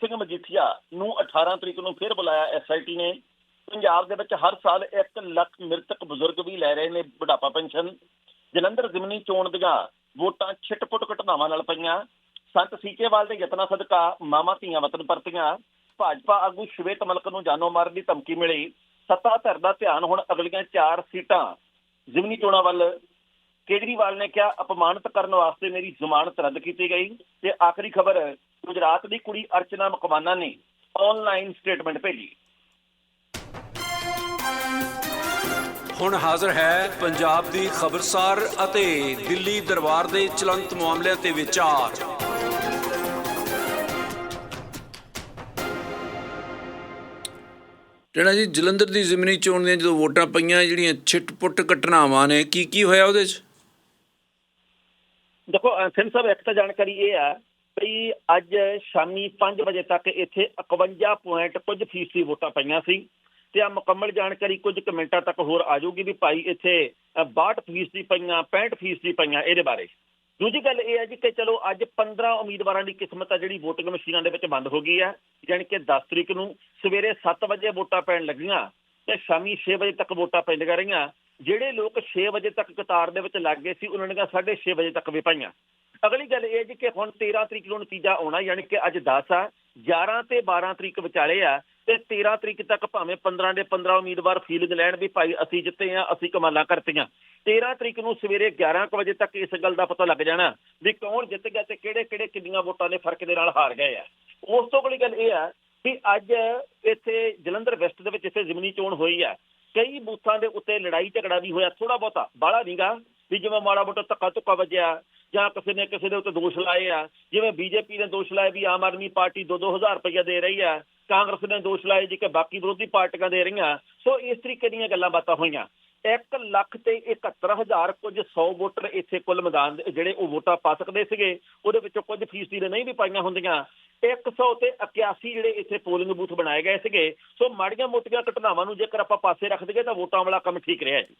ਸਿੰਘ ਮਜੀਠੀਆ ਨੂੰ 18 ਤਰੀਕ ਨੂੰ ਫਿਰ ਬੁਲਾਇਆ ਐਸਆਈਟੀ ਨੇ। ਪੰਜਾਬ ਦੇ ਵਿੱਚ ਹਰ ਸਾਲ 1 ਲੱਖ ਮ੍ਰਿਤਕ ਬਜ਼ੁਰਗ ਵੀ ਲੈ ਰਹੇ ਨੇ ਬੁਢਾਪਾ ਪੈਨਸ਼ਨ। ਜਲੰਧਰ ਜ਼ਿਮਨੀ ਚੋਣ ਦੀਆਂ ਵੋਟਾਂ ਛਿਟਪੁੱਟ ਘਟਨਾਵਾਂ ਨਾਲ ਪਈਆਂ। ਸੰਤ ਸੀਚੇਵਾਲ ਦੇ ਯਤਨਾਂ ਸਦਕਾ ਮਾਮਾ ਧੀਆਂ ਵਤਨ ਪਰਤੀਆਂ। ਭਾਜਪਾ ਆਗੂ ਸ਼ਵੇਤ ਮਲਕ ਨੂੰ ਜਾਨੋਂ ਮਾਰਨ ਦੀ ਧਮਕੀ ਮਿਲੀ। ਸੱਤਾ ਧਿਰ ਦਾ ਧਿਆਨ ਹੁਣ ਅਗਲੀਆਂ 4 ਸੀਟਾਂ। ਜ਼ਿਮਨੀ ਚੋਣਾਂ ਵੱਲ ਕੇਜਰੀਵਾਲ ਨੇ ਕਿਹਾ, ਅਪਮਾਨਿਤ ਕਰਨ ਵਾਸਤੇ ਮੇਰੀ ਜ਼ਮਾਨਤ ਰੱਦ ਕੀਤੀ ਗਈ। ਤੇ ਆਖਰੀ ਖਬਰ ਗੁਜਰਾਤ ਦੀ ਕੁੜੀ ਅਰਚਨਾ ਮਕਵਾਨਾ ਨੇ ਆਨਲਾਈਨ ਸਟੇਟਮੈਂਟ ਭੇਜੀ। ਹੁਣ ਹਾਜ਼ਰ ਹੈ ਪੰਜਾਬ ਦੀ ਖਬਰਸਾਰ ਅਤੇ ਦਿੱਲੀ ਦਰਬਾਰ ਦੇ ਚਲੰਤ ਮਾਮਲਿਆਂ ਤੇ ਵਿਚਾਰ। ਟੇਣਾ ਜੀ ਜਲੰਧਰ ਦੀ ਜ਼ਿਮਨੀ ਚੋਣ ਦੀਆਂ ਜਦੋਂ ਵੋਟਾਂ ਪਈਆਂ ਜਿਹੜੀਆਂ ਛਿੱਟ-ਪੁੱਟ ਘਟਨਾਵਾਂ ਨੇ ਕੀ ਕੀ ਹੋਇਆ ਉਹਦੇ 'ਚ? ਦੇਖੋ ਸਾਹਿਬ ਇੱਕ ਤਾਂ ਜਾਣਕਾਰੀ ਇਹ ਆ ਵੀ ਅੱਜ ਸ਼ਾਮੀ 5 ਵਜੇ ਤੱਕ ਇੱਥੇ 51 ਪੁਆਇੰਟ ਕੁਝ ਫੀਸਦੀ ਵੋਟਾਂ ਪਈਆਂ ਸੀ ਤੇ ਆ ਮੁਕੰਮਲ ਜਾਣਕਾਰੀ ਕੁਝ ਕੁ ਮਿੰਟਾਂ ਤੱਕ ਹੋਰ ਆ ਜਾਊਗੀ ਵੀ ਭਾਈ ਇੱਥੇ, ਅਹ 62 ਫੀਸਦੀ ਪਈਆਂ 65 ਫੀਸਦੀ ਪਈਆਂ ਇਹਦੇ ਬਾਰੇ। ਦੂਜੀ ਗੱਲ ਇਹ ਹੈ ਜੀ ਕਿ ਚਲੋ ਅੱਜ 15 ਉਮੀਦਵਾਰਾਂ ਦੀ ਕਿਸਮਤ ਆ ਜਿਹੜੀ VOTING ਮਸ਼ੀਨਾਂ ਦੇ ਵਿੱਚ ਬੰਦ ਹੋ ਗਈ ਹੈ ਯਾਨੀ ਕਿ 10 ਤਰੀਕ ਨੂੰ ਸਵੇਰੇ 7 ਵਜੇ ਵੋਟਾਂ ਪੈਣ ਲੱਗੀਆਂ ਤੇ ਸ਼ਾਮੀ 6 ਵਜੇ ਤੱਕ ਵੋਟਾਂ ਪੈਂਦੀਆਂ ਰਹੀਆਂ। ਜਿਹੜੇ ਲੋਕ 6 ਵਜੇ ਤੱਕ ਕਤਾਰ ਦੇ ਵਿੱਚ ਲੱਗ ਗਏ ਸੀ, ਉਹਨਾਂ ਨੇ 6:30 ਵਜੇ ਤੱਕ ਵੀ ਪਾਈਆਂ। ਅਗਲੀ ਗੱਲ ਇਹ ਜੀ ਕਿ ਹੁਣ 13 ਤਰੀਕ ਨੂੰ ਨਤੀਜਾ ਆਉਣਾ, ਯਾਨੀ ਕਿ ਅੱਜ 10 ਆ 11 ਤੇ 12 ਤਰੀਕ ਵਿਚਾਲੇ ਆ, ਤੇ 13 ਤਰੀਕ ਤੱਕ ਭਾਵੇਂ 15 ਦੇ 15 ਉਮੀਦਵਾਰ ਫੀਲਿੰਗ ਲੈਣ ਵੀ ਭਾਈ ਅਸੀਂ ਜਿੱਤੇ ਆ, ਅਸੀਂ ਕਮਾਲਾਂ ਕਰਤੀਆਂ। 13 ਤਰੀਕ ਨੂੰ ਸਵੇਰੇ 11 ਕੁ ਵਜੇ ਤੱਕ ਇਸ ਗੱਲ ਦਾ ਪਤਾ ਲੱਗ ਜਾਣਾ ਵੀ ਕੌਣ ਜਿੱਤ ਗਿਆ ਤੇ ਕਿਹੜੇ ਕਿਹੜੇ ਕਿੰਨੀਆਂ ਵੋਟਾਂ ਦੇ ਫ਼ਰਕ ਦੇ ਨਾਲ ਹਾਰ ਗਏ ਆ। ਉਸ ਤੋਂ ਅਗਲੀ ਗੱਲ ਇਹ ਆ ਕਿ ਅੱਜ ਇੱਥੇ ਜਲੰਧਰ ਵੈਸਟ ਦੇ ਵਿੱਚ ਇੱਥੇ ਜ਼ਮੀਨੀ ਚੋਣ ਹੋਈ ਆ। ਕਈ ਬੂਥਾਂ ਦੇ ਉੱਤੇ ਲੜਾਈ ਝਗੜਾ ਵੀ ਹੋਇਆ ਥੋੜਾ ਬਹੁਤਾ, ਬਾਹਲਾ ਨਹੀਂਗਾ ਵੀ ਜਿਵੇਂ ਮਾੜਾ ਮੋਟਾ ਧੱਕਾ ਧੁੱਕਾ ਵੱਜਿਆ ਜਾਂ ਕਿਸੇ ਨੇ ਕਿਸੇ ਦੇ ਉੱਤੇ ਦੋਸ਼ ਲਾਏ ਆ। ਜਿਵੇਂ ਬੀਜੇਪੀ ਨੇ ਦੋਸ਼ ਲਾਏ ਵੀ ਆਮ ਆਦਮੀ ਪਾਰਟੀ 2-2000 ਰੁਪਇਆ ਦੇ ਰਹੀ ਆ। ਕਾਂਗਰਸ ਨੇ ਦੋਸ਼ ਲਾਏ ਜੀ ਕਿ ਬਾਕੀ ਵਿਰੋਧੀ ਪਾਰਟੀਆਂ ਦੇ ਰਹੀਆਂ। ਸੋ ਇਸ ਤਰੀਕੇ ਦੀਆਂ ਗੱਲਾਂ ਬਾਤਾਂ ਹੋਈਆਂ। 1 ਲੱਖ ਤੇ 71000 ਕੁਝ 100 ਵੋਟਰ ਇੱਥੇ ਕੁੱਲ ਮੈਦਾਨ ਦੇ ਜਿਹੜੇ ਉਹ ਵੋਟਾਂ ਪਾ ਸਕਦੇ ਸੀਗੇ, ਉਹਦੇ ਵਿੱਚੋਂ ਕੁਝ ਫੀਸਦੀ ਦੇ ਨਹੀਂ ਵੀ ਪਾਈਆਂ ਹੁੰਦੀਆਂ। 100 ਤੇ 81 ਜਿਹੜੇ ਇੱਥੇ ਪੋਲਿੰਗ ਬੂਥ ਬਣਾਏ ਗਏ ਸੀਗੇ। ਸੋ ਮਾੜੀਆਂ ਮੋਟੀਆਂ ਘਟਨਾਵਾਂ ਨੂੰ ਜੇਕਰ ਆਪਾਂ ਪਾਸੇ ਰੱਖ ਦਈਏ ਤਾਂ ਵੋਟਾਂ ਵਾਲਾ ਕੰਮ ਠੀਕ ਰਿਹਾ ਜੀ।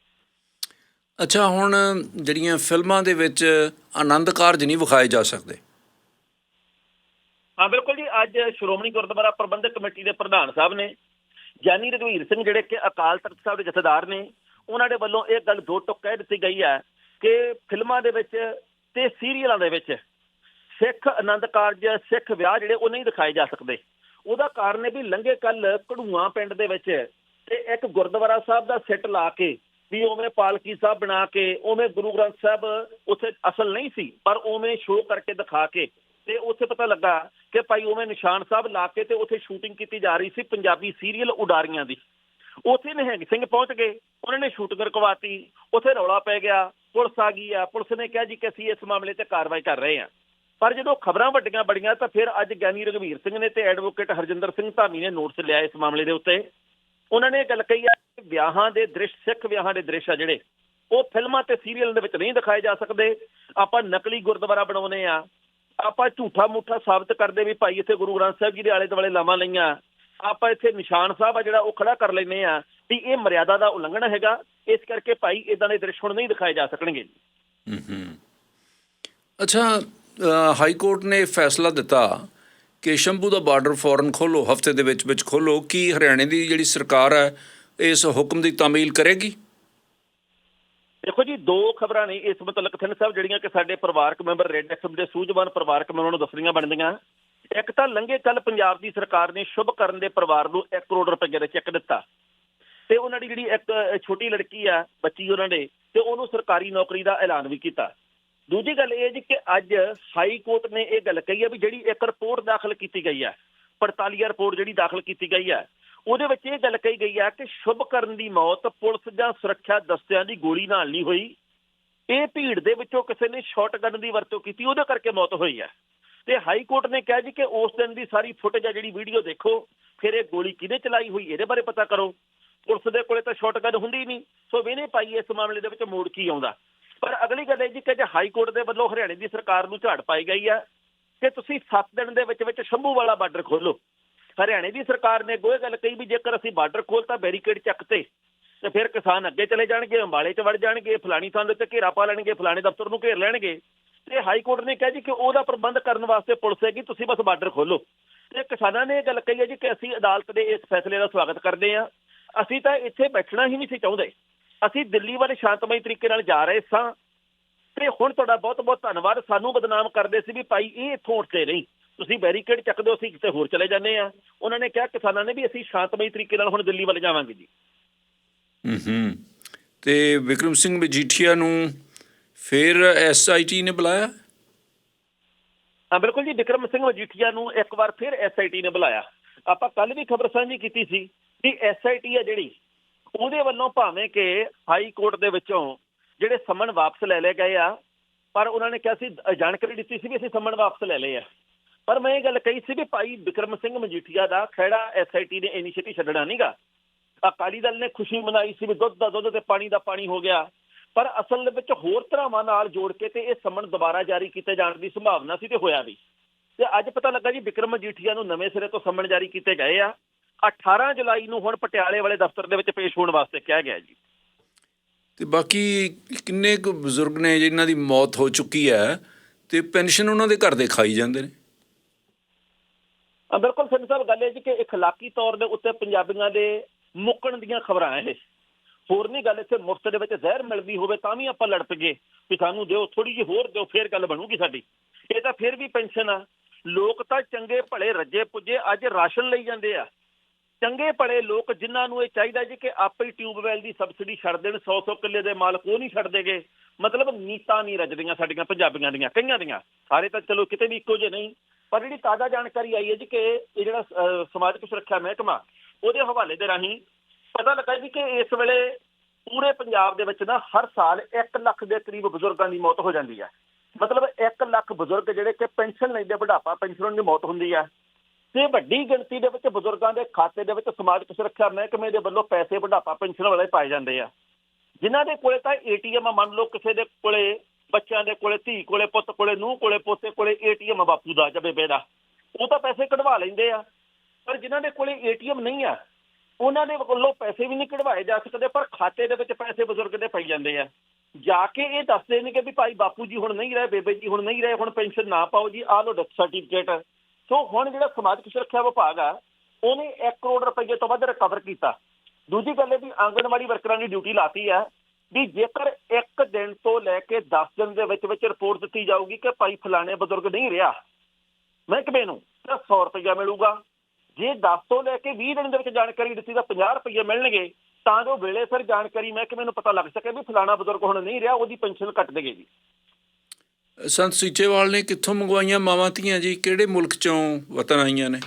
ਅੱਛਾ, ਹੁਣ ਜਿਹੜੀਆਂ ਫਿਲਮਾਂ ਦੇ ਵਿੱਚ ਆਨੰਦ ਕਾਰਜ ਨਹੀਂ ਵਿਖਾਏ ਜਾ ਸਕਦੇ। ਹਾਂ, ਬਿਲਕੁਲ ਜੀ। ਅੱਜ ਸ਼੍ਰੋਮਣੀ ਗੁਰਦੁਆਰਾ ਪ੍ਰਬੰਧਕ ਕਮੇਟੀ ਦੇ ਪ੍ਰਧਾਨ ਸਾਹਿਬ ਨੇ, ਗਿਆਨੀ ਰਘਵੀਰ ਸਿੰਘ ਜਿਹੜੇ ਕਿ ਅਕਾਲ ਤਖਤ ਸਾਹਿਬ ਦੇ ਜਥੇਦਾਰ ਨੇ, ਉਹਨਾਂ ਦੇ ਵੱਲੋਂ ਇਹ ਗੱਲ ਦੋ ਟੁਕ ਕਹਿ ਦਿੱਤੀ ਗਈ ਹੈ ਕਿ ਫਿਲਮਾਂ ਦੇ ਵਿੱਚ ਤੇ ਸੀਰੀਅਲਾਂ ਦੇ ਵਿੱਚ ਸਿੱਖ ਆਨੰਦ ਕਾਰਜ, ਸਿੱਖ ਵਿਆਹ ਜਿਹੜੇ ਉਹ ਨਹੀਂ ਦਿਖਾਏ ਜਾ ਸਕਦੇ। ਉਹਦਾ ਕਾਰਨ ਇਹ ਵੀ ਲੰਘੇ ਕੱਲ ਕਢੂਆਂ ਪਿੰਡ ਦੇ ਵਿੱਚ ਤੇ ਇੱਕ ਗੁਰਦੁਆਰਾ ਸਾਹਿਬ ਦਾ ਸਿੱਟ ਲਾ ਕੇ ਵੀ ਉਵੇਂ ਪਾਲਕੀ ਸਾਹਿਬ ਬਣਾ ਕੇ, ਉਵੇਂ ਗੁਰੂ ਗ੍ਰੰਥ ਸਾਹਿਬ ਉੱਥੇ ਅਸਲ ਨਹੀਂ ਸੀ, ਪਰ ਉਵੇਂ ਸ਼ੋਅ ਕਰਕੇ ਦਿਖਾ ਕੇ ਤੇ ਉੱਥੇ ਪਤਾ ਲੱਗਾ ਕਿ ਭਾਈ ਉਵੇਂ ਨਿਸ਼ਾਨ ਸਾਹਿਬ ਲਾ ਕੇ ਤੇ ਉੱਥੇ ਸ਼ੂਟਿੰਗ ਕੀਤੀ ਜਾ ਰਹੀ ਸੀ ਪੰਜਾਬੀ ਸੀਰੀਅਲ ਉਡਾਰੀਆਂ ਦੀ। ਉੱਥੇ ਨਿਹੰਗ ਸਿੰਘ ਪਹੁੰਚ ਗਏ, ਉਹਨਾਂ ਨੇ ਸ਼ੂਟਿੰਗ ਰਕਵਾਤੀ, ਉੱਥੇ ਰੌਲਾ ਪੈ ਗਿਆ, ਪੁਲਿਸ ਆ ਗਈ ਆ, ਪੁਲਿਸ ਨੇ ਕਿਹਾ ਜੀ ਕਿ ਅਸੀਂ ਇਸ ਮਾਮਲੇ ਤੇ ਕਾਰਵਾਈ ਕਰ ਰਹੇ ਹਾਂ। ਪਰ ਜਦੋਂ ਖਬਰਾਂ ਵੱਡੀਆਂ ਬੜੀਆਂ ਤਾਂ ਫਿਰ ਅੱਜ ਗਿਆਨੀ ਰਘਵੀਰ ਸਿੰਘ ਨੇ ਤੇ ਐਡਵੋਕੇਟ ਹਰਜਿੰਦਰ ਸਿੰਘ ਧਾਮੀ ਨੇ ਨੋਟਿਸ ਲਿਆ ਇਸ ਮਾਮਲੇ ਦੇ ਉੱਤੇ। ਉਹਨਾਂ ਨੇ ਇਹ ਗੱਲ ਕਹੀ ਆ ਵਿਆਹਾਂ ਦੇ ਦ੍ਰਿਸ਼, ਸਿੱਖ ਵਿਆਹਾਂ ਦੇ ਦ੍ਰਿਸ਼ ਆ ਜਿਹੜੇ, ਉਹ ਫਿਲਮਾਂ ਤੇ ਸੀਰੀਅਲ ਦੇ ਵਿੱਚ ਨਹੀਂ ਦਿਖਾਏ ਜਾ ਸਕਦੇ। ਆਪਾਂ ਨਕਲੀ ਗੁਰਦੁਆਰਾ ਬਣਾਉਨੇ ਆ। ਆਪਾਂ ਝੂਠਾ ਮੂਠਾ ਸਾਬਤ ਕਰਦੇ ਵੀ ਭਾਈ ਇੱਥੇ ਗੁਰੂ ਗ੍ਰੰਥ ਸਾਹਿਬ ਜੀ ਦੇ ਆਲੇ ਦੁਆਲੇ ਲਾਵਾਂ ਲਈਆਂ। ਆਪਾਂ ਇੱਥੇ ਨਿਸ਼ਾਨ ਸਾਹਿਬ ਆ ਜਿਹੜਾ ਉਹ ਖੜਾ ਕਰ ਲੈਨੇ ਆ ਵੀ ਇਹ ਮਰਿਆਦਾ ਦਾ ਉਲੰਘਣ ਹੈਗਾ। ਇਸ ਕਰਕੇ ਭਾਈ ਇਦਾਂ ਦੇ ਦ੍ਰਿਸ਼ ਹੁਣ ਨਹੀਂ ਦਿਖਾਏ ਜਾ ਸਕਣਗੇ। ਹੂੰ ਅੱਛਾ ਹਾਈ ਕੋਰਟ ਨੇ ਫੈਸਲਾ ਦਿੱਤਾ ਕਿ ਸ਼ੰਭੂ ਦਾ ਬਾਰਡਰ ਫੌਰਨ ਖੋਲੋ, ਹਫ਼ਤੇ ਦੇ ਵਿੱਚ ਵਿੱਚ ਖੋਲੋ, ਕੀ ਹਰਿਆਣੇ ਦੀ ਜਿਹੜੀ ਸਰਕਾਰ ਹੈ ਇਸ ਹੁਕਮ ਦੀ ਤਾਮੀਲ ਕਰੇਗੀ? ਦੇਖੋ ਜੀ, ਦੋ ਖਬਰਾਂ ਨੇ ਇਸ ਮੁਤਲਕ ਥਿੰਨ ਸਾਹਿਬ, ਜਿਹੜੀਆਂ ਕਿ ਸਾਡੇ ਪਰਿਵਾਰਕ ਮੈਂਬਰ ਰੈੱਡ ਐਕਸਮ ਦੇ ਸੂਝਵਾਨ ਪਰਿਵਾਰਕ ਮੈਂਬਰਾਂ ਨੂੰ ਦੱਸਣੀਆਂ ਬਣਦੀਆਂ। ਇੱਕ ਤਾਂ ਲੰਘੇ ਕੱਲ ਪੰਜਾਬ ਦੀ ਸਰਕਾਰ ਨੇ ਸ਼ੁਭ ਕਰਨ ਦੇ ਪਰਿਵਾਰ ਨੂੰ 1 ਕਰੋੜ ਰੁਪਏ ਦਾ ਚੈੱਕ ਦਿੱਤਾ। ਤੇ ਉਹਨਾਂ ਦੀ ਜਿਹੜੀ ਇੱਕ ਛੋਟੀ ਲੜਕੀ ਆ, ਬੱਚੀ ਉਹਨਾਂ ਦੇ, ਤੇ ਉਹਨੂੰ ਸਰਕਾਰੀ ਨੌਕਰੀ ਦਾ ਐਲਾਨ ਵੀ ਕੀਤਾ। ਦੂਜੀ ਗੱਲ ਇਹ ਜੀ ਕਿ ਅੱਜ ਹਾਈ ਕੋਰਟ ਨੇ ਇਹ ਗੱਲ ਕਹੀ ਹੈ ਵੀ ਜਿਹੜੀ ਇੱਕ ਰਿਪੋਰਟ ਦਾਖਲ ਕੀਤੀ ਗਈ ਹੈ 45 ਰਿਪੋਰਟ ਜਿਹੜੀ ਦਾਖਲ ਕੀਤੀ ਗਈ ਹੈ ਉਹਦੇ ਵਿੱਚ ਇਹ ਗੱਲ ਕਹੀ ਗਈ ਹੈ ਕਿ ਸ਼ੁਭ ਕਰਨ ਦੀ ਮੌਤ ਪੁਲਿਸ ਜਾਂ ਸੁਰੱਖਿਆ ਦਸਤਿਆਂ ਦੀ ਗੋਲੀ ਨਾਲ ਨਹੀਂ ਹੋਈ। ਇਹ ਭੀੜ ਦੇ ਵਿੱਚੋਂ ਕਿਸੇ ਨੇ ਸ਼ਾਟਗਨ ਦੀ ਵਰਤੋਂ ਕੀਤੀ, ਉਹਦੇ ਕਰਕੇ ਮੌਤ ਹੋਈ ਹੈ ਤੇ ਹਾਈ ਕੋਰਟ ਨੇ ਕਿਹਾ ਜੀ ਕਿ ਉਸ ਦਿਨ ਦੀ ਸਾਰੀ ਫੁਟੇਜ ਆ ਜਿਹੜੀ ਵੀਡੀਓ ਦੇਖੋ, ਫਿਰ ਇਹ ਗੋਲੀ ਕਿਹਨੇ ਚਲਾਈ ਹੋਈ, ਇਹਦੇ ਬਾਰੇ ਪਤਾ ਕਰੋ। ਪੁਲਿਸ ਦੇ ਕੋਲੇ ਤਾਂ ਸ਼ਾਟਗਨ ਹੁੰਦੀ ਨਹੀਂ, ਸੋ ਵਿਨੇ ਪਾਈ ਇਸ ਮਾਮਲੇ ਦੇ ਵਿੱਚ ਮੋੜ ਕੀ ਆਉਂਦਾ। ਪਰ ਅਗਲੀ ਗੱਲ ਇਹ ਜੀ ਕਿ ਜੇ ਹਾਈ ਕੋਰਟ ਦੇ ਵੱਲੋਂ ਹਰਿਆਣੇ ਦੀ ਸਰਕਾਰ ਨੂੰ ਝਾੜ ਪਾਈ ਗਈ ਹੈ ਕਿ ਤੁਸੀਂ 7 ਦਿਨ ਦੇ ਵਿੱਚ ਵਿੱਚ ਸ਼ੰਭੂ ਵਾਲਾ ਬਾਰਡਰ ਖੋਲੋ ਹਰਿਆਣੇ ਦੀ ਸਰਕਾਰ ਨੇ ਗੋਏ ਗੱਲ ਕਹੀ ਵੀ ਜੇਕਰ ਅਸੀਂ ਬਾਰਡਰ ਖੋਲਤਾ ਬੈਰੀਕੇਡ ਚੱਕਤੇ ਤੇ ਫਿਰ ਕਿਸਾਨ ਅੱਗੇ ਚਲੇ ਜਾਣਗੇ, ਅੰਬਾਲੇ 'ਚ ਵੜ ਜਾਣਗੇ, ਫਲਾਣੀ ਥਾਂ ਦੇ ਉੱਤੇ ਘੇਰਾ ਪਾ ਲੈਣਗੇ, ਫਲਾਣੇ ਦਫ਼ਤਰ ਨੂੰ ਘੇਰ ਲੈਣਗੇ। ਤੇ ਹਾਈ ਕੋਰਟ ਨੇ ਕਿਹਾ ਜੀ ਕਿ ਉਹਦਾ ਪ੍ਰਬੰਧ ਕਰਨ ਵਾਸਤੇ ਪੁਲਿਸ ਹੈਗੀ, ਤੁਸੀਂ ਬਸ ਬਾਰਡਰ ਖੋਲੋ ਤੇ ਕਿਸਾਨਾਂ ਨੇ ਇਹ ਗੱਲ ਕਹੀ ਹੈ ਜੀ ਕਿ ਅਸੀਂ ਅਦਾਲਤ ਦੇ ਇਸ ਫੈਸਲੇ ਦਾ ਸਵਾਗਤ ਕਰਦੇ ਹਾਂ। ਅਸੀਂ ਤਾਂ ਇੱਥੇ ਬੈਠਣਾ ਹੀ ਨਹੀਂ ਸੀ ਚਾਹੁੰਦੇ। ਅਸੀਂ ਦਿੱਲੀ ਵੱਲ ਸ਼ਾਂਤਮਈ ਤਰੀਕੇ ਨਾਲ ਜਾ ਰਹੇ ਸਾਂ। ਤੇ ਹੁਣ ਤੁਹਾਡਾ ਬਹੁਤ ਬਹੁਤ ਧੰਨਵਾਦ। ਸਾਨੂੰ ਬਦਨਾਮ ਕਰਦੇ ਸੀ ਵੀ ਭਾਈ, ਇਹ ਇੱਥੋਂ ਉੱਠਦੇ ਨਹੀਂ। ਤੁਸੀਂ ਬੈਰੀਕੇਡ ਚੱਕ ਦਿਓ ਅਸੀਂ ਕਿਤੇ ਹੋਰ ਚਲੇ ਜਾਂਦੇ ਆ ਉਹਨਾਂ ਨੇ ਕਿਹਾ ਕਿਸਾਨਾਂ ਨੇ ਵੀ ਅਸੀਂ ਸ਼ਾਂਤਮਈ ਤਰੀਕੇ ਨਾਲ ਹੁਣ ਦਿੱਲੀ ਵੱਲ ਜਾਵਾਂਗੇ ਜੀ। ਹੂੰ ਤੇ ਵਿਕਰਮ ਸਿੰਘ ਮਜੀਠੀਆ ਨੂੰ ਫਿਰ ਐਸਆਈਟੀ ਨੇ ਬੁਲਾਇਆ? ਹਾਂ ਬਿਲਕੁਲ ਜੀ। ਵਿਕਰਮ ਸਿੰਘ ਮਜੀਠੀਆ ਨੂੰ ਇੱਕ ਵਾਰ ਫਿਰ ਐਸਆਈਟੀ ਨੇ ਬੁਲਾਇਆ। ਆਪਾਂ ਕੱਲ ਵੀ ਖਬਰ ਸਾਂਝੀ ਕੀਤੀ ਸੀ ਕਿ ਐਸਆਈਟੀ ਆ ਜਿਹੜੀ ਉਹਦੇ ਵੱਲੋਂ ਭਾਵੇਂ ਕਿ ਹਾਈ ਕੋਰਟ ਦੇ ਵਿੱਚੋਂ ਜਿਹੜੇ ਸੰਮਨ ਵਾਪਸ ਲੈ ਲਏ ਗਏ ਆ ਪਰ ਉਹਨਾਂ ਨੇ ਕਿਹਾ ਸੀ ਜਾਣਕਾਰੀ ਦਿੱਤੀ ਸੀ ਵੀ ਅਸੀਂ ਸੰਮਨ ਵਾਪਸ ਲੈ ਲਏ ਆ। ਪਰ ਮੈਂ ਇਹ ਗੱਲ ਕਹੀ ਸੀ ਵੀ ਭਾਈ ਵਿਕਰਮ ਸਿੰਘ ਮਜੀਠੀਆ ਦਾ ਖਹਿੜਾ ਐਸਆਈਟੀ ਨੇ ਇਨੀਸ਼ੀਏਟਿਵ ਛੱਡਣਾ ਨਹੀਂਗਾ ਅਕਾਲੀ ਦਲ ਨੇ ਖੁਸ਼ੀ ਮਨਾਈ ਸੀ ਵੀ ਦੁੱਧ ਦਾ ਦੁੱਧ ਤੇ ਪਾਣੀ ਦਾ ਪਾਣੀ ਹੋ ਗਿਆ। ਪਰ ਅਸਲ ਦੇ ਵਿੱਚ ਹੋਰ ਧਰਾਵਾਂ ਨਾਲ ਜੋੜ ਕੇ ਤੇ ਇਹ ਸਮਨ ਦੁਬਾਰਾ ਜਾਰੀ ਕੀਤੇ ਜਾਣ ਦੀ ਸੰਭਾਵਨਾ ਸੀ ਤੇ ਹੋਇਆ ਵੀ। ਤੇ ਅੱਜ ਪਤਾ ਲੱਗਾ ਜੀ ਵਿਕਰਮ ਮਜੀਠੀਆ ਨੂੰ ਨਵੇਂ ਸਿਰੇ ਤੋਂ ਸੰਮਨ ਜਾਰੀ ਕੀਤੇ ਗਏ ਆ। 18 ਜੁਲਾਈ ਨੂੰ ਹੁਣ ਪਟਿਆਲੇ ਵਾਲੇ ਦਫ਼ਤਰ ਦੇ ਵਿੱਚ ਪੇਸ਼ ਹੋਣ ਵਾਸਤੇ ਕਿਹਾ ਗਿਆ ਜੀ। ਤੇ ਬਾਕੀ ਕਿੰਨੇ ਕੁ ਬਜ਼ੁਰਗ ਨੇ ਜਿਨ੍ਹਾਂ ਦੀ ਮੌਤ ਹੋ ਚੁੱਕੀ ਹੈ ਤੇ ਪੈਨਸ਼ਨ ਉਹਨਾਂ ਦੇ ਘਰ ਦੇ ਖਾਈ ਜਾਂਦੇ ਨੇ? ਬਿਲਕੁਲ ਸਿੰਘ ਸਾਹਿਬ ਗੱਲ ਇਹ ਜੀ ਕਿ اخلاقی ਤੌਰ ਦੇ ਉੱਤੇ ਪੰਜਾਬੀਆਂ ਦੇ ਮੁੱਕਣ ਦੀਆਂ ਖਬਰਾਂ ਇਹ ਹੋਰ ਨਹੀਂ ਗੱਲ ਇੱਥੇ ਮੁਫਤ ਦੇ ਵਿੱਚ ਜ਼ਹਿਰ ਮਿਲਦੀ ਹੋਵੇ ਤਾਂ ਵੀ ਆਪਾਂ ਲੜ ਪਈਏ ਵੀ ਸਾਨੂੰ ਦਿਓ ਥੋੜੀ ਜਿਹੀ ਹੋਰ ਦਿਓ ਫੇਰ ਗੱਲ ਬਣੂਗੀ ਸਾਡੀ ਇਹ ਤਾਂ ਫੇਰ ਵੀ ਪੈਨਸ਼ਨ ਆ ਲੋਕ ਤਾਂ ਚੰਗੇ ਭਲੇ ਰੱਜੇ ਪੁੱਜੇ ਅੱਜ ਰਾਸ਼ਨ ਲਈ ਜਾਂਦੇ ਆ ਚੰਗੇ ਭਲੇ ਲੋਕ ਜਿਨ੍ਹਾਂ ਨੂੰ ਇਹ ਚਾਹੀਦਾ ਜੀ ਕਿ ਆਪੇ ਹੀ ਟਿਊਬਵੈਲ ਦੀ ਸਬਸਿਡੀ ਛੱਡ ਦੇਣ 100-100 ਕਿੱਲੇ ਦੇ ਮਾਲਕ ਉਹ ਨਹੀਂ ਛੱਡ ਦੇਗੇ ਮਤਲਬ ਨੀਤਾਂ ਨਹੀਂ ਰੱਜਦੀਆਂ ਸਾਡੀਆਂ ਪੰਜਾਬੀਆਂ ਦੀਆਂ ਕਈਆਂ ਦੀਆਂ ਸਾਰੇ ਤਾਂ ਚਲੋ ਕਿਤੇ ਵੀ ਇੱਕੋ ਜਿਹੇ ਨਹੀਂ ਪਰ ਜਿਹੜੀ ਤਾਜ਼ਾ ਜਾਣਕਾਰੀ ਆਈ ਹੈ ਜੀ ਕਿ ਇਹ ਜਿਹੜਾ ਸਮਾਜਿਕ ਸੁਰੱਖਿਆ ਮਹਿਕਮਾ, ਉਹਦੇ ਹਵਾਲੇ ਦੇ ਰਾਹੀਂ ਪਤਾ ਲੱਗਾ ਜੀ ਕਿ ਇਸ ਵੇਲੇ ਪੂਰੇ ਪੰਜਾਬ ਦੇ ਵਿੱਚ ਨਾ ਹਰ ਸਾਲ 1 ਲੱਖ ਦੇ ਕਰੀਬ ਬਜ਼ੁਰਗਾਂ ਦੀ ਮੌਤ ਹੋ ਜਾਂਦੀ ਹੈ। ਮਤਲਬ 1 ਲੱਖ ਬਜ਼ੁਰਗ ਜਿਹੜੇ ਕਿ ਪੈਨਸ਼ਨ ਲੈਂਦੇ, ਬੁਢਾਪਾ ਪੈਨਸ਼ਨ ਦੀ ਮੌਤ ਹੁੰਦੀ ਹੈ। ਤੇ ਵੱਡੀ ਗਿਣਤੀ ਦੇ ਵਿੱਚ ਬਜ਼ੁਰਗਾਂ ਦੇ ਖਾਤੇ ਦੇ ਵਿੱਚ ਸਮਾਜਿਕ ਸੁਰੱਖਿਆ ਮਹਿਕਮੇ ਦੇ ਵੱਲੋਂ ਪੈਸੇ ਬੁਢਾਪਾ ਪੈਨਸ਼ਨ ਵਾਲੇ ਪਾਏ ਜਾਂਦੇ ਆ। ਜਿਨ੍ਹਾਂ ਦੇ ਕੋਲੇ ਤਾਂ ਏਟੀਐਮ ਮੰਨ ਲਓ, ਕਿਸੇ ਦੇ ਕੋਲੇ ਬੱਚਿਆਂ ਦੇ ਕੋਲੇ, ਧੀ ਕੋਲੇ ਪੁੱਤ ਕੋਲੇ, ਨੂੰਹ ਕੋਲੇ ਪੋਤੇ ਕੋਲੇ ਏਟੀਐਮ ਬਾਪੂ ਦਾ ਜਾਂ ਬੇਬੇ ਉਹ ਤਾਂ ਪੈਸੇ ਕਢਵਾ ਲੈਂਦੇ ਆ। ਪਰ ਜਿਨ੍ਹਾਂ ਦੇ ਕੋਲੇ ਏਟੀਐਮ ਨਹੀਂ ਆ, ਉਹਨਾਂ ਦੇ ਵੱਲੋਂ ਪੈਸੇ ਵੀ ਨਹੀਂ ਕਢਵਾਏ ਜਾ ਸਕਦੇ, ਪਰ ਖਾਤੇ ਦੇ ਵਿੱਚ ਪੈਸੇ ਬਜ਼ੁਰਗ ਦੇ ਪਈ ਜਾਂਦੇ ਆ। ਜਾ ਕੇ ਇਹ ਦੱਸਦੇ ਨੇ ਕਿ ਵੀ ਭਾਈ ਬਾਪੂ ਜੀ ਹੁਣ ਨਹੀਂ ਰਹੇ, ਬੇਬੇ ਜੀ ਹੁਣ ਨਹੀਂ ਰਹੇ, ਹੁਣ ਪੈਨਸ਼ਨ ਨਾ ਪਾਓ ਜੀ, ਆਹ ਲੋ ਡੈਥ ਸਰਟੀਫਿਕੇਟ ਸੋ ਹੁਣ ਜਿਹੜਾ ਸਮਾਜਿਕ ਸੁਰੱਖਿਆ ਵਿਭਾਗ ਆ, ਉਹਨੇ 1 ਕਰੋੜ ਰੁਪਏ ਤੋਂ ਵੱਧ ਰਿਕਵਰ ਕੀਤਾ। ਦੂਜੀ ਗੱਲ ਇਹ ਵੀ ਆਂਗਣਵਾੜੀ ਵਰਕਰਾਂ ਦੀ ਡਿਊਟੀ ਲਾਤੀ ਆ ਵੀ ਜੇਕਰ ਇੱਕ ਦਿਨ ਤੋਂ ਲੈ ਕੇ 10 ਦਿਨ ਦੇ ਵਿੱਚ ਵਿੱਚ ਰਿਪੋਰਟ ਦਿੱਤੀ ਜਾਊਗੀ ਕਿ ਭਾਈ ਫਲਾਣੇ ਬਜ਼ੁਰਗ ਨਹੀਂ ਰਿਹਾ ਮਹਿਕਮੇ ਨੂੰ ਤਾਂ 100 ਰੁਪਇਆ ਮਿਲੂਗਾ। ਜੇ 10 ਤੋਂ ਲੈ ਕੇ 20 ਦਿਨ ਦੇ ਵਿੱਚ ਜਾਣਕਾਰੀ ਦਿੱਤੀ ਤਾਂ 50 ਰੁਪਏ ਮਿਲਣਗੇ ਤਾਂ ਜੋ ਵੇਲੇ ਸਿਰ ਜਾਣਕਾਰੀ ਮਹਿਕਮੇ ਨੂੰ ਪਤਾ ਲੱਗ ਸਕੇ ਵੀ ਫਲਾਣਾ ਬਜ਼ੁਰਗ ਹੁਣ ਨਹੀਂ ਰਿਹਾ ਉਹਦੀ ਪੈਨਸ਼ਨ ਕੱਟ ਦੇਗੇ ਜੀ। ਸੰਤ ਸੀਚੇਵਾਲ ਨੇ ਕਿੱਥੋਂ ਮੰਗਵਾਈਆਂ ਮਾਵਾਂ ਧੀਆਂ ਜੀ? ਕਿਹੜੇ ਮੁਲਕ ਚੋਂ ਵਤਨ ਆਈਆਂ ਨੇ?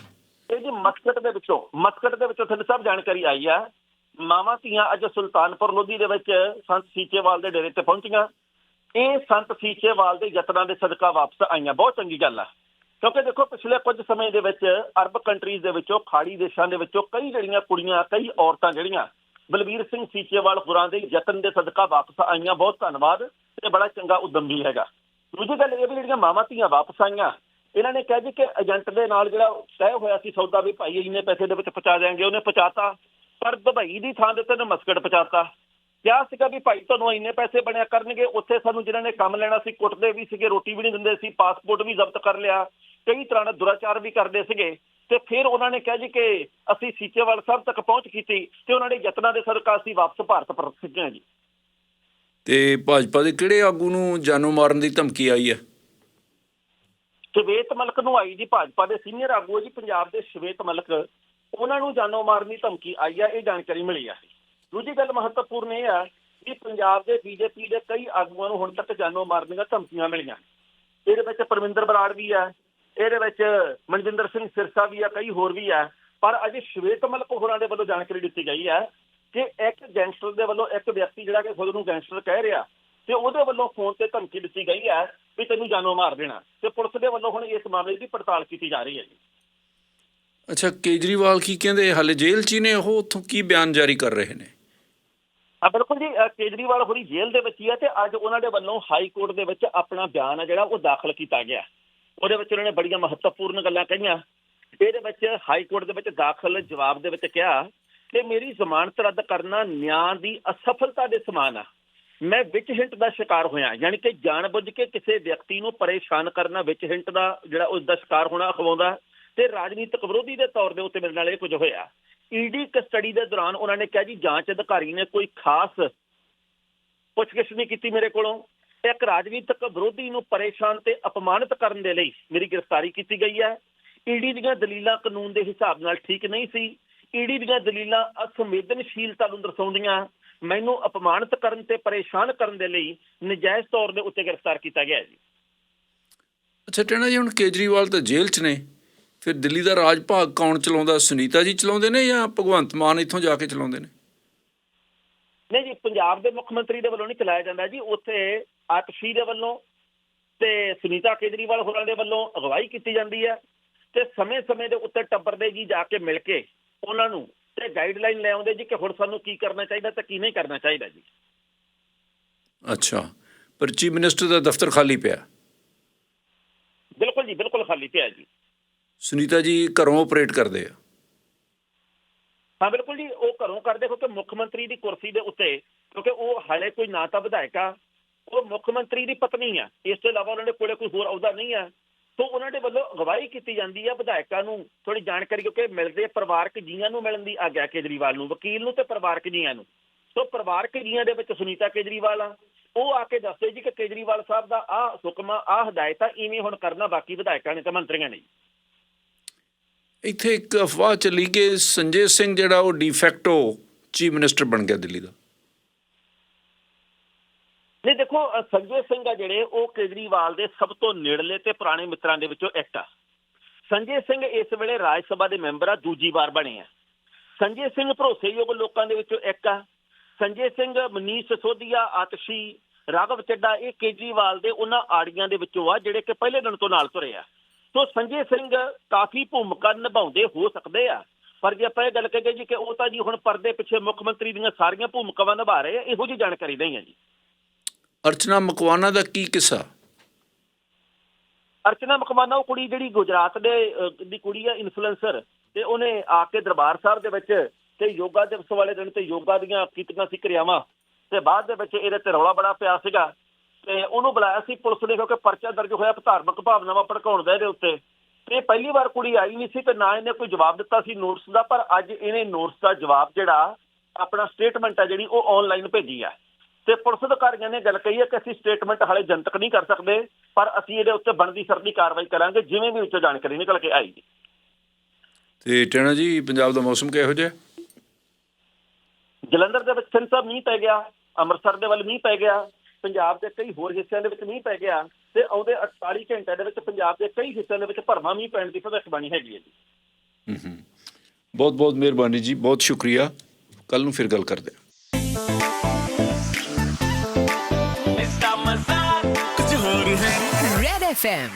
ਇਹ ਜੀ ਮਸਕਟ ਦੇ ਵਿੱਚੋਂ ਮਸਕਟ ਦੇ ਵਿੱਚੋਂ ਤੁਹਾਨੂੰ ਸਭ ਜਾਣਕਾਰੀ ਆਈ ਆ। ਮਾਵਾਂ ਧੀਆਂ ਅੱਜ ਸੁਲਤਾਨਪੁਰ ਲੋਧੀ ਦੇ ਵਿੱਚ ਸੰਤ ਸੀਚੇਵਾਲ ਦੇ ਡੇਰੇ ਤੇ ਪਹੁੰਚੀਆਂ। ਇਹ ਸੰਤ ਸੀਚੇਵਾਲ ਦੇ ਯਤਨਾਂ ਦੇ ਸਦਕਾ ਵਾਪਸ ਆਈਆਂ। ਬਹੁਤ ਚੰਗੀ ਗੱਲ ਆ। ਕਿਉਂਕਿ ਦੇਖੋ, ਪਿਛਲੇ ਕੁਝ ਸਮੇਂ ਦੇ ਵਿੱਚ ਅਰਬ ਕੰਟਰੀਜ਼ ਦੇ ਵਿੱਚੋਂ, ਖਾੜੀ ਦੇਸ਼ਾਂ ਦੇ ਵਿੱਚੋਂ ਕਈ ਜਿਹੜੀਆਂ ਕੁੜੀਆਂ, ਕਈ ਔਰਤਾਂ ਜਿਹੜੀਆਂ ਬਲਬੀਰ ਸਿੰਘ ਸੀਚੇਵਾਲ ਹੋਰਾਂ ਦੇ ਯਤਨ ਦੇ ਸਦਕਾ ਵਾਪਸ ਆਈਆਂ। ਬਹੁਤ ਧੰਨਵਾਦ ਤੇ ਬੜਾ ਚੰਗਾ ਉਦਮ ਵੀ ਹੈਗਾ। ਦੂਜੀ ਗੱਲ ਇਹ ਵੀ ਜਿਹੜੀਆਂ ਮਾਵਾਂ ਧੀਆਂ ਵਾਪਸ ਆਈਆਂ, ਇਹਨਾਂ ਨੇ ਕਿਹਾ ਜੀ ਕਿ ਏਜੰਟ ਦੇ ਨਾਲ ਜਿਹੜਾ ਤੈਅ ਹੋਇਆ ਸੀ ਸੌਦਾ ਵੀ ਭਾਈ ਇੰਨੇ ਪੈਸੇ ਦੇ ਵਿੱਚ ਪਹੁੰਚਾ ਦੇਾਂਗੇ ਉਹਨੇ ਪਹੁੰਚਾਤਾ। ਪਰ ਦੁਬਈ ਦੀ ਥਾਂ ਦੇ ਤੇ ਉਹਨੇ ਮਸਕਟ ਪਹੁੰਚਾਤਾ। ਕਿਹਾ ਸੀਗਾ ਵੀ ਭਾਈ ਤੁਹਾਨੂੰ ਇੰਨੇ ਪੈਸੇ ਬਣਿਆ ਕਰਨਗੇ ਉੱਥੇ ਸਾਨੂੰ ਜਿਨ੍ਹਾਂ ਨੇ ਕੰਮ ਲੈਣਾ ਸੀ ਕੁੱਟਦੇ ਵੀ ਸੀਗੇ ਰੋਟੀ ਵੀ ਨਹੀਂ ਦਿੰਦੇ ਸੀ ਪਾਸਪੋਰਟ ਵੀ ਜ਼ਬਤ ਕਰ ਲਿਆ ਕਈ ਤਰ੍ਹਾਂ ਦਾ ਦੁਰਾਚਾਰ ਵੀ ਕਰਦੇ ਸੀਗੇ। ਤੇ ਫਿਰ ਉਹਨਾਂ ਨੇ ਕਿਹਾ ਜੀ ਕਿ ਅਸੀਂ ਸੀਚੇਵਾਲ ਸਾਹਿਬ ਤੱਕ ਪਹੁੰਚ ਕੀਤੀ ਤੇ ਉਹਨਾਂ ਦੇ ਯਤਨਾਂ ਦੇ ਸਦਕਾ ਅਸੀਂ ਵਾਪਸ ਭਾਰਤ ਪਰਤ ਹਾਂ ਜੀ। ਤੇ ਭਾਜਪਾ ਦੇ ਕਿਹੜੇ ਆਗੂ ਨੂੰ ਜਾਨੋਂ ਮਾਰਨ ਦੀ ਧਮਕੀ ਆਈ ਹੈ? ਸ਼ਵੇਤ ਮਲਕ ਨੂੰ ਆਈ ਜੀ ਭਾਜਪਾ ਦੇ ਸੀਨੀਅਰ ਆਗੂ ਜੀ ਪੰਜਾਬ ਦੇ ਸ਼ਵੇਤ ਮਲਕ। ਉਹਨਾਂ ਨੂੰ ਜਾਨੋਂ ਮਾਰਨ ਦੀ ਧਮਕੀ ਆਈ ਆ, ਇਹ ਜਾਣਕਾਰੀ ਮਿਲੀ ਆ। ਦੂਜੀ ਗੱਲ ਮਹੱਤਵਪੂਰਨ ਇਹ ਆ ਕਿ ਪੰਜਾਬ ਦੇ ਬੀਜੇਪੀ ਦੇ ਕਈ ਆਗੂਆਂ ਨੂੰ ਹੁਣ ਤੱਕ ਜਾਨੋਂ ਮਾਰਨ ਦੀਆਂ ਧਮਕੀਆਂ ਮਿਲੀਆਂ। ਇਹਦੇ ਵਿੱਚ ਪਰਮਿੰਦਰ ਬਰਾੜ ਵੀ ਆ, ਇਹਦੇ ਵਿੱਚ ਮਨਜਿੰਦਰ ਸਿੰਘ ਸਿਰਸਾ ਵੀ ਆ, ਕਈ ਹੋਰ ਵੀ ਆ। ਪਰ ਅਜੇ ਸ਼ਵੇਤ ਮਲਕ ਹੋਰਾਂ ਦੇ ਵੱਲੋਂ ਜਾਣਕਾਰੀ ਦਿੱਤੀ ਗਈ ਹੈ ਕਿ ਇੱਕ ਗੈਂਗਸਟਰ ਦੇ ਵੱਲੋਂ ਇੱਕ ਵਿਅਕਤੀ ਜਿਹੜਾ ਕਿ ਖੁਦ ਨੂੰ ਗੈਂਗਸਟਰ ਕਹਿ ਰਿਹਾ ਤੇ ਉਹਦੇ ਵੱਲੋਂ ਫੋਨ ਤੇ ਧਮਕੀ ਦਿੱਤੀ ਗਈ ਹੈ ਵੀ ਤੈਨੂੰ ਜਾਨੋਂ ਮਾਰ ਦੇਣਾ। ਤੇ ਪੁਲਿਸ ਦੇ ਵੱਲੋਂ ਹੁਣ ਇਸ ਮਾਮਲੇ ਦੀ ਪੜਤਾਲ ਕੀਤੀ ਜਾ ਰਹੀ ਹੈ ਜੀ। ਅੱਛਾ, ਕੇਜਰੀਵਾਲ ਕੀ ਕਹਿੰਦੇ, ਹਾਲੇ ਜੇਲ੍ਹ 'ਚ ਹੀ ਨੇ ਉਹ? ਉੱਥੋਂ ਕੀ ਬਿਆਨ ਜਾਰੀ ਕਰ ਰਹੇ ਨੇ? ਆ ਬਿਲਕੁਲ ਜੀ ਕੇਜਰੀਵਾਲ ਹੋਰੀ ਜੇਲ੍ਹ ਦੇ ਵਿੱਚ ਹੀ ਆ ਤੇ ਅੱਜ ਉਹਨਾਂ ਦੇ ਵੱਲੋਂ ਹਾਈ ਕੋਰਟ ਦੇ ਵਿੱਚ ਆਪਣਾ ਬਿਆਨ ਆ ਜਿਹੜਾ ਉਹ ਦਾਖਲ ਕੀਤਾ ਗਿਆ। ਉਹਦੇ ਵਿੱਚ ਉਹਨਾਂ ਨੇ ਬੜੀਆਂ ਮਹੱਤਵਪੂਰਨ ਗੱਲਾਂ ਕਹੀਆਂ। ਇਹਦੇ ਵਿੱਚ ਹਾਈ ਕੋਰਟ ਦੇ ਵਿੱਚ ਦਾਖਲ ਜਵਾਬ ਦੇ ਵਿੱਚ ਕਿਹਾ ਕਿ ਮੇਰੀ ਜ਼ਮਾਨਤ ਰੱਦ ਕਰਨਾ ਨਿਆਂ ਦੀ ਅਸਫਲਤਾ ਦੇ ਸਮਾਨ ਆ। ਮੈਂ ਵਿੱਚ ਹਿੰਟ ਦਾ ਸ਼ਿਕਾਰ ਹੋਇਆ, ਯਾਨੀ ਕਿ ਜਾਣਬੁੱਝ ਕੇ ਕਿਸੇ ਵਿਅਕਤੀ ਨੂੰ ਪਰੇਸ਼ਾਨ ਕਰਨਾ ਵਿੱਚ ਹਿੰਟ ਦਾ ਜਿਹੜਾ ਉਸ ਦਾ ਸ਼ਿਕਾਰ ਹੋਣਾ, ਅਖਵਾਉਂਦਾ ਤੇ ਰਾਜਨੀਤਿਕ ਵਿਰੋਧੀ ਦੇ ਤੌਰ ਦੇ ਉੱਤੇ ਮੇਰੇ ਨਾਲ ਇਹ ਕੁਝ ਹੋਇਆ। ਈਡੀ ਕਸਟਡੀ ਦੇ ਦੌਰਾਨ ਉਹਨਾਂ ਨੇ ਕਿਹਾ ਜੀ, ਜਾਂਚ ਅਧਿਕਾਰੀ ਨੇ ਕੋਈ ਖਾਸ ਪੁੱਛਗਿੱਛ ਨਹੀਂ ਕੀਤੀ ਮੇਰੇ ਕੋਲੋਂ। ਇੱਕ ਰਾਜਨੀਤਿਕ ਵਿਰੋਧੀ ਨੂੰ ਪਰੇਸ਼ਾਨ ਤੇ ਅਪਮਾਨਿਤ ਕਰਨ ਦੇ ਲਈ ਮੇਰੀ ਗ੍ਰਿਫਤਾਰੀ ਕੀਤੀ ਗਈ ਹੈ। ਈਡੀ ਦੀਆਂ ਦਲੀਲਾਂ ਕਾਨੂੰਨ ਦੇ ਹਿਸਾਬ ਨਾਲ ਠੀਕ ਨਹੀਂ ਸੀ। ਈਡੀ ਦੀਆਂ ਦਲੀਲਾਂ ਅਸੰਵੇਦਨਸ਼ੀਲਤਾ ਨੂੰ ਦਰਸਾਉਂਦੀਆਂ, ਮੈਨੂੰ ਅਪਮਾਨਿਤ ਕਰਨ ਤੇ ਪਰੇਸ਼ਾਨ ਕਰਨ ਦੇ ਲਈ ਨਜਾਇਜ਼ ਤੌਰ ਦੇ ਉੱਤੇ ਗ੍ਰਿਫਤਾਰ ਕੀਤਾ ਗਿਆ ਜੀ। ਅੱਛਾ ਟੈਣਾ ਜੀ, ਹੁਣ ਕੇਜਰੀਵਾਲ ਤਾਂ ਜੇਲ੍ਹ 'ਚ ਨੇ। ਫਿਰ ਦਿੱਲੀ ਦਾ ਰਾਜ ਭਾਗ ਕੌਣ ਚਲਾਉਂਦਾ? ਸੁਨੀਤਾ ਜੀ ਚਲਾਉਂਦੇ ਨੇ ਜਾਂ ਭਗਵੰਤ ਮਾਨ ਇੱਥੋਂ ਜਾ ਕੇ ਚਲਾਉਂਦੇ ਨੇ? ਨਹੀਂ ਜੀ ਪੰਜਾਬ ਦੇ ਮੁੱਖ ਮੰਤਰੀ ਦੇ ਵੱਲੋਂ ਨਹੀਂ ਚਲਾਇਆ ਜਾਂਦਾ ਜੀ। ਉੱਥੇ ਆਤਸ਼ੀ ਦੇ ਵੱਲੋਂ ਤੇ ਸੁਨੀਤਾ ਕੇਜਰੀਵਾਲ ਹੋਰਾਂ ਦੇ ਵੱਲੋਂ ਅਗਵਾਈ ਕੀਤੀ ਜਾਂਦੀ ਹੈ ਤੇ ਸਮੇਂ-ਸਮੇਂ ਦੇ ਉੱਤੇ ਟੱਬਰ ਦੇ ਜੀ ਜਾ ਕੇ ਮਿਲ ਕੇ ਉਹਨਾਂ ਨੂੰ ਤੇ ਗਾਈਡਲਾਈਨ ਲੈ ਆਉਂਦੇ ਜੀ ਕਿ ਹੁਣ ਸਾਨੂੰ ਕੀ ਕਰਨਾ ਚਾਹੀਦਾ ਤੇ ਕੀ ਨਹੀਂ ਕਰਨਾ ਚਾਹੀਦਾ ਜੀ। ਅੱਛਾ। ਪਰ ਚੀਫ ਮਿਨਿਸਟਰ ਦਾ ਦਫ਼ਤਰ ਖਾਲੀ ਪਿਆ? ਬਿਲਕੁਲ ਜੀ ਬਿਲਕੁਲ ਖਾਲੀ ਪਿਆ ਜੀ। ਸੁਨੀਤਾ ਜੀ ਘਰੋਂ ਆਪਰੇਟ ਕਰਦੇ ਆ? ਹਾਂ, ਬਿਲਕੁਲ ਜੀ, ਉਹ ਘਰੋਂ ਕਰਦੇ ਕਿਉਂਕਿ ਮੁੱਖ ਮੰਤਰੀ ਦੀ ਕੁਰਸੀ ਦੇ ਉੱਤੇ, ਕਿਉਂਕਿ ਉਹ ਹਾਲੇ ਕੋਈ ਨਾ ਤਾਂ ਵਿਧਾਇਕ ਉਹ ਮੁੱਖ ਮੰਤਰੀ ਦੀ ਪਤਨੀ ਆ, ਇਸ ਤੋਂ ਇਲਾਵਾ ਉਹਨਾਂ ਦੇ ਕੋਲੇ ਕੋਈ ਹੋਰ ਅਹੁਦਾ ਨਹੀਂ ਆ। ਤੋਂ ਉਹਨਾਂ ਦੇ ਵੱਲੋਂ ਅਗਵਾਈ ਕੀਤੀ ਜਾਂਦੀ ਆ ਵਿਧਾਇਕਾਂ ਨੂੰ ਥੋੜੀ ਜਾਣਕਾਰੀ, ਕਿਉਂਕਿ ਮਿਲਦੇ ਪਰਿਵਾਰਕ ਜੀਆਂ ਨੂੰ ਮਿਲਣ ਦੀ ਆਗਿਆ ਕੇਜਰੀਵਾਲ ਨੂੰ, ਵਕੀਲ ਨੂੰ ਤੇ ਪਰਿਵਾਰਕ ਜੀਆਂ ਨੂੰ। ਸੋ ਪਰਿਵਾਰਕ ਜੀਆਂ ਦੇ ਵਿੱਚ ਸੁਨੀਤਾ ਕੇਜਰੀਵਾਲ ਆ, ਉਹ ਆ ਕੇ ਦੱਸਦੇ ਜੀ ਕਿ ਕੇਜਰੀਵਾਲ ਸਾਹਿਬ ਦਾ ਆਹ ਹੁਕਮ ਆ ਆਹ ਹਦਾਇਤ ਇਵੇਂ ਹੁਣ ਕਰਨਾ ਬਾਕੀ ਵਿਧਾਇਕਾਂ ਨੇ ਤੇ ਮੰਤਰੀਆਂ ਨੇ। ਇੱਥੇ ਇੱਕ ਅਫਵਾਹ ਚੱਲੀ ਕਿ ਸੰਜੇ ਸਿੰਘ ਜਿਹੜਾ ਉਹ ਡੀਫੈਕਟੋ ਚੀਫ ਮਿਨਿਸਟਰ ਬਣ ਗਿਆ ਦਿੱਲੀ ਦਾ। ਨਹੀਂ, ਦੇਖੋ ਸੰਜੇ ਸਿੰਘ ਆ ਜਿਹੜੇ, ਉਹ ਕੇਜਰੀਵਾਲ ਦੇ ਸਭ ਤੋਂ ਨੇੜਲੇ ਤੇ ਪੁਰਾਣੇ ਮਿੱਤਰਾਂ ਦੇ ਵਿੱਚੋਂ ਇੱਕ ਆ। ਸੰਜੇ ਸਿੰਘ ਇਸ ਵੇਲੇ ਰਾਜ ਸਭਾ ਦੇ ਮੈਂਬਰ ਆ, ਦੂਜੀ ਵਾਰ ਬਣੇ ਆ। ਸੰਜੇ ਸਿੰਘ ਭਰੋਸੇਯੋਗ ਲੋਕਾਂ ਦੇ ਵਿੱਚੋਂ ਇੱਕ ਆ। ਸੰਜੇ ਸਿੰਘ, ਮਨੀਸ਼ ਸਸੋਦੀਆ ਆਤਸ਼ੀ, ਰਾਘਵ ਚੱਡਾ ਇਹ ਕੇਜਰੀਵਾਲ ਦੇ ਉਹਨਾਂ ਆੜੀਆਂ ਦੇ ਵਿੱਚੋਂ ਆ, ਜਿਹੜੇ ਕਿ ਪਹਿਲੇ ਦਿਨ ਤੋਂ ਨਾਲ ਤੁਰੇ ਆ। ਸੋ ਸੰਜੇ ਸਿੰਘ ਕਾਫੀ ਭੂਮਿਕਾ ਨਿਭਾਉਂਦੇ ਹੋ ਸਕਦੇ ਆ। ਪਰ ਜੇ ਆਪਾਂ ਇਹ ਗੱਲ ਕਰੀਏ ਜੀ ਕਿ ਉਹ ਤਾਂ ਜੀ ਹੁਣ ਪਰਦੇ ਪਿੱਛੇ ਮੁੱਖ ਮੰਤਰੀ ਦੀਆਂ ਸਾਰੀਆਂ ਭੂਮਿਕਾਵਾਂ ਨਿਭਾ ਰਹੇ ਆ ਇਹੋ ਜੀ ਜਾਣਕਾਰੀ ਨਹੀਂ ਹੈ ਜੀ। ਅਰਚਨਾ ਮਕਵਾਨਾ ਦਾ ਕੀ ਕਿੱਸਾ? ਅਰਚਨਾ ਮਕਵਾਨਾ ਉਹ ਕੁੜੀ ਜਿਹੜੀ ਗੁਜਰਾਤ ਦੇ ਦੀ ਕੁੜੀ ਆ ਇਨਫਲੂਐਂਸਰ ਤੇ ਉਹਨੇ ਆ ਕੇ ਦਰਬਾਰ ਸਾਹਿਬ ਦੇ ਵਿੱਚ ਤੇ ਯੋਗਾ ਦਿਵਸ ਵਾਲੇ ਦਿਨ ਤੇ ਯੋਗਾ ਦੀਆਂ ਕੀਤੀਆਂ ਸੀ ਕਿਰਿਆਵਾਂ ਤੇ ਬਾਅਦ ਦੇ ਵਿੱਚ ਇਹਦੇ ਤੇ ਰੌਲਾ ਬੜਾ ਪਿਆ ਸੀਗਾ। ਤੇ ਉਹਨੂੰ ਬੁਲਾਇਆ ਸੀ ਪੁਲਿਸ ਨੇ ਕਿਉਂਕਿ ਪਰਚਾ ਦਰਜ ਹੋਇਆ ਧਾਰਮਿਕ ਭਾਵਨਾਵਾਂ ਭੜਕਾਉਣ ਦਾ ਇਹਦੇ ਉੱਤੇ। ਤੇ ਪਹਿਲੀ ਵਾਰ ਕੁੜੀ ਆਈ ਨਹੀਂ ਸੀ ਤੇ ਨਾ ਇਹਨੇ ਕੋਈ ਜਵਾਬ ਦਿੱਤਾ ਸੀ ਨੋਟਿਸ ਦਾ ਪਰ ਅੱਜ ਇਹਨੇ ਨੋਟਿਸ ਦਾ ਜਵਾਬ ਜਿਹੜਾ ਆਪਣਾ ਸਟੇਟਮੈਂਟ ਆ ਜਿਹੜੀ ਉਹ ਆਨਲਾਈਨ ਭੇਜੀ ਆ। ਤੇ ਪੁਲਿਸ ਅਧਿਕਾਰੀਆਂ ਨੇ ਗੱਲ ਕਹੀ ਹੈ ਕਿ ਅਸੀਂ ਸਟੇਟਮੈਂਟ ਹਾਲੇ ਜਨਤਕ ਨਹੀਂ ਕਰ ਸਕਦੇ ਪਰ ਅਸੀਂ ਇਹਦੇ ਉੱਤੇ ਬਣਦੀ ਸਰਦੀ ਕਾਰਵਾਈ ਕਰਾਂਗੇ ਜਿਵੇਂ ਵੀ ਉੱਚੋਂ ਜਾਣਕਾਰੀ ਨਿਕਲ ਕੇ ਆਏਗੀ। ਤੇ ਟੈਣਾ ਜੀ ਪੰਜਾਬ ਦਾ ਮੌਸਮ ਕਿਹੋ ਜਿਹਾ? ਜਲੰਧਰ ਦੇ ਵਿੱਚ ਤਿੰਨ ਸਾਹਿਬ ਮੀਂਹ ਪੈ ਗਿਆ ਅੰਮ੍ਰਿਤਸਰ ਦੇ ਵੱਲ ਮੀਂਹ ਪੈ ਗਿਆ ਪੰਜਾਬ ਦੇ ਕਈ ਹੋਰ ਹਿੱਸਿਆਂ ਦੇ ਵਿੱਚ ਮੀਂਹ ਪੈ ਗਿਆ ਤੇ ਆਉਂਦੇ 48 ਘੰਟਿਆਂ ਦੇ ਵਿੱਚ ਪੰਜਾਬ ਦੇ ਕਈ ਹਿੱਸਿਆਂ ਦੇ ਵਿੱਚ ਭਰਮਾ ਮੀਂਹ ਪੈਣ ਦੀ ਭਵਿੱਖਬਾਣੀ ਹੈਗੀ ਹੈ ਜੀ ਬਹੁਤ ਬਹੁਤ ਮਿਹਰਬਾਨੀ ਜੀ ਬਹੁਤ ਸ਼ੁਕਰੀਆ ਕੱਲ ਨੂੰ ਫਿਰ ਗੱਲ ਕਰਦੇ ਹਾਂ Mr. Mazar, ਕੁਝ ਹੋਰ ਹੈ Red FM.